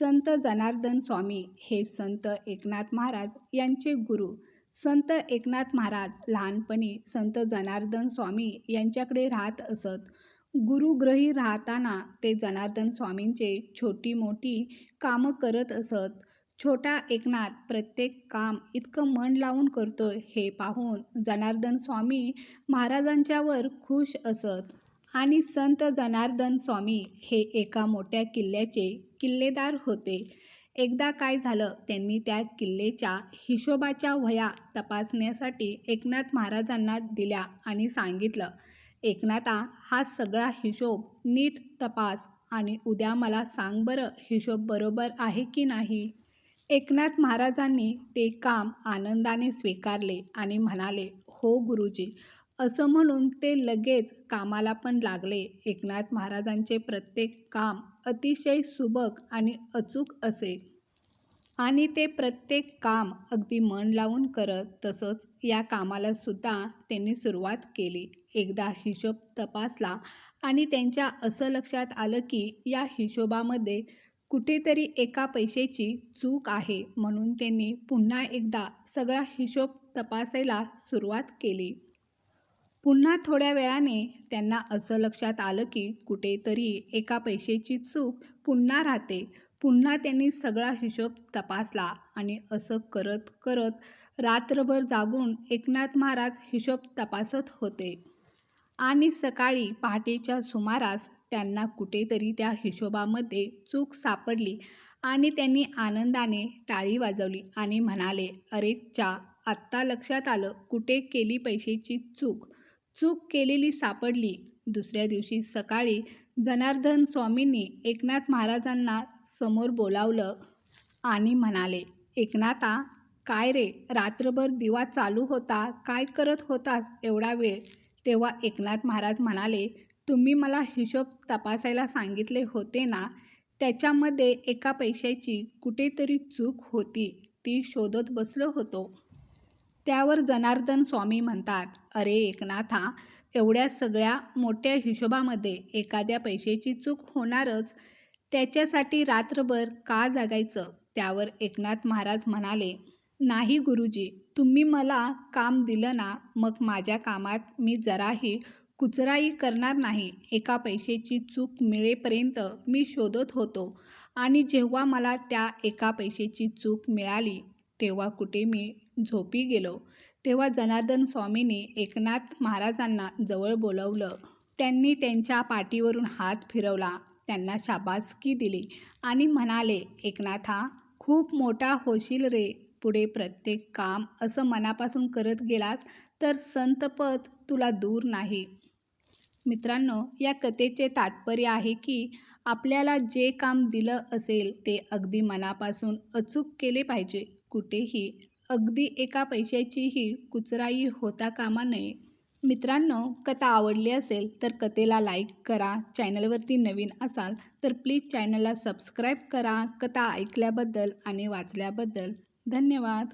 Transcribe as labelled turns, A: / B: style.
A: संत जनार्दन स्वामी हे संत एकनाथ महाराज यांचे गुरु. संत एकनाथ महाराज लहानपणी संत जनार्दन स्वामी यांच्याकडे राहत असत. गुरुग्रही राहताना ते जनार्दन स्वामींचे छोटी मोठी कामं करत असत. छोटा एकनाथ प्रत्येक काम इतकं मन लावून करतोय हे पाहून जनार्दन स्वामी महाराजांच्यावर खुश असत. आणि संत जनार्दन स्वामी हे एका मोठ्या किल्ल्याचे किल्लेदार होते. एकदा काय झालं त्यांनी त्या किल्लेच्या हिशोबाच्या वह्या तपासण्यासाठी एकनाथ महाराजांना दिल्या आणि सांगितलं एकनाथा हा सगळा हिशोब नीट तपास आणि उद्या मला सांग बरं हिशोब बरोबर आहे की नाही. एकनाथ महाराजांनी ते काम आनंदाने स्वीकारले आणि म्हणाले हो गुरुजी असं म्हणून ते लगेच कामाला पण लागले. एकनाथ महाराजांचे प्रत्येक काम अतिशय सुबक आणि अचूक असे. आणि ते प्रत्येक काम अगदी मन लावून करत तसंच या कामाला सुद्धा त्यांनी सुरुवात केली. एकदा हिशोब तपासला आणि त्यांच्या असं लक्षात आलं की या हिशोबामध्ये कुठेतरी एका पैशाची चूक आहे म्हणून त्यांनी पुन्हा एकदा सगळा हिशोब तपासायला सुरुवात केली. पुन्हा थोड्या वेळाने त्यांना असं लक्षात आलं की कुठेतरी एका पैशाची चूक पुन्हा राहते. पुन्हा त्यांनी सगळा हिशोब तपासला आणि असं करत करत रात्रभर जागून एकनाथ महाराज हिशोब तपासत होते. आणि सकाळी पहाटेच्या सुमारास त्यांना कुठेतरी त्या हिशोबामध्ये चूक सापडली आणि त्यांनी आनंदाने टाळी वाजवली आणि म्हणाले अरे चा आत्ता लक्षात आलं कुठे केली पैशाची चूक. चूक केलेली सापडली. दुसऱ्या दिवशी सकाळी जनार्दन स्वामींनी एकनाथ महाराजांना समोर बोलावलं आणि म्हणाले एकनाथा काय रे? रात्रभर दिवा चालू होता काय करत होतास एवढा वेळ? तेव्हा एकनाथ महाराज म्हणाले तुम्ही मला हिशोब तपासायला सांगितले होते ना? त्याच्यामध्ये एका पैशाची कुठेतरी चूक होती. ती शोधत बसलो होतो. त्यावर जनार्दन स्वामी म्हणतात अरे एकनाथा एवढ्या सगळ्या मोठ्या हिशोबामध्ये एखाद्या पैशाची चूक होणारच. त्याच्यासाठी रात्रभर का जागायचं? त्यावर एकनाथ महाराज म्हणाले नाही गुरुजी तुम्ही मला काम दिलं ना मग माझ्या कामात मी जराही कुचराई करणार नाही. एका पैशाची चूक मिळेपर्यंत मी शोधत होतो आणि जेव्हा मला त्या एका पैशाची चूक मिळाली तेव्हा कुठे मी झोपी गेलो. तेव्हा जनार्दन स्वामींनी एकनाथ महाराजांना जवळ बोलवलं. त्यांनी त्यांच्या पाठीवरून हात फिरवला. त्यांना शाबासकी दिली आणि म्हणाले एकनाथा खूप मोठा होशील रे. पुढे प्रत्येक काम असं मनापासून करत गेलास तर संतपद तुला दूर नाही. मित्रांनो या कथेचे तात्पर्य आहे की आपल्याला जे काम दिलं असेल ते अगदी मनापासून अचूक केले पाहिजे. कुठेही अगदी एका पैशाचीही कुचराई होता कामा नये. मित्रांनो कथा आवडली असेल तर कथेला लाईक करा चॅनलवरती नवीन असाल तर प्लीज चॅनलला सबस्क्राईब करा. कथा ऐकल्याबद्दल आणि वाचल्याबद्दल धन्यवाद.